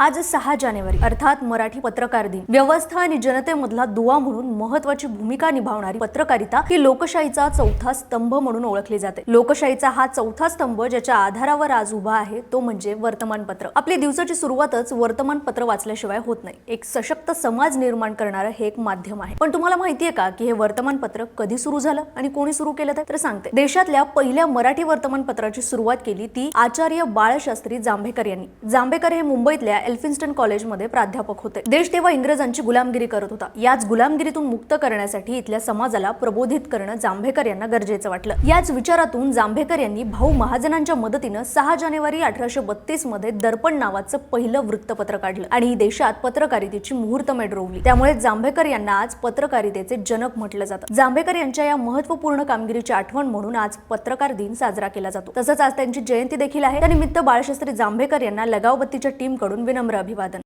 आज सहा जानेवारी अर्थात मराठी पत्रकार दिन. व्यवस्था आणि जनतेमधला दुवा म्हणून महत्वाची भूमिका निभावणारी पत्रकारिता ही लोकशाहीचा चौथा स्तंभ म्हणून ओळखली जाते. लोकशाहीचा हा चौथा स्तंभ ज्याच्या आधारावर आज उभा आहे तो म्हणजे वर्तमानपत्र. आपली दिवसाची सुरुवातच वर्तमानपत्र वाचल्याशिवाय होत नाही. एक सशक्त समाज निर्माण करणारं हे एक माध्यम आहे. पण तुम्हाला माहितीये का की हे वर्तमानपत्र कधी सुरू झालं आणि कोणी सुरू केलं तर सांगते. देशातल्या पहिल्या मराठी वर्तमानपत्राची सुरुवात केली ती आचार्य बाळशास्त्री जांभेकर यांनी. जांभेकर हे मुंबईतल्या एल्फिन्स्टन कॉलेजमध्ये प्राध्यापक होते. देश तेव्हा इंग्रजांची गुलामगिरी करत होता. याच गुलामगिरीतून मुक्त करण्यासाठी इथल्या समाजाला प्रबोधित करणं जांभेकर यांना गरजेचं वाटलं. याच विचारातून जांभेकर यांनी भाऊ महाजनांच्या मदतीनं सहा जानेवारी अठराशे बत्तीसमध्ये दर्पण नावाचं पहिलं वृत्तपत्र काढलं आणि देशात पत्रकारितेची मुहूर्तमेढ रोवली. त्यामुळे जांभेकर यांना आज पत्रकारितेचे जनक म्हटलं जातं. जांभेकर यांच्या या महत्त्वपूर्ण कामगिरीची आठवण म्हणून आज पत्रकार दिन साजरा केला जातो. तसंच आज त्यांची जयंती देखील आहे. त्यानिमित्त बाळशास्त्री जांभेकर यांना लगावबत्तीच्या टीमकडून विनम्र अभिवादन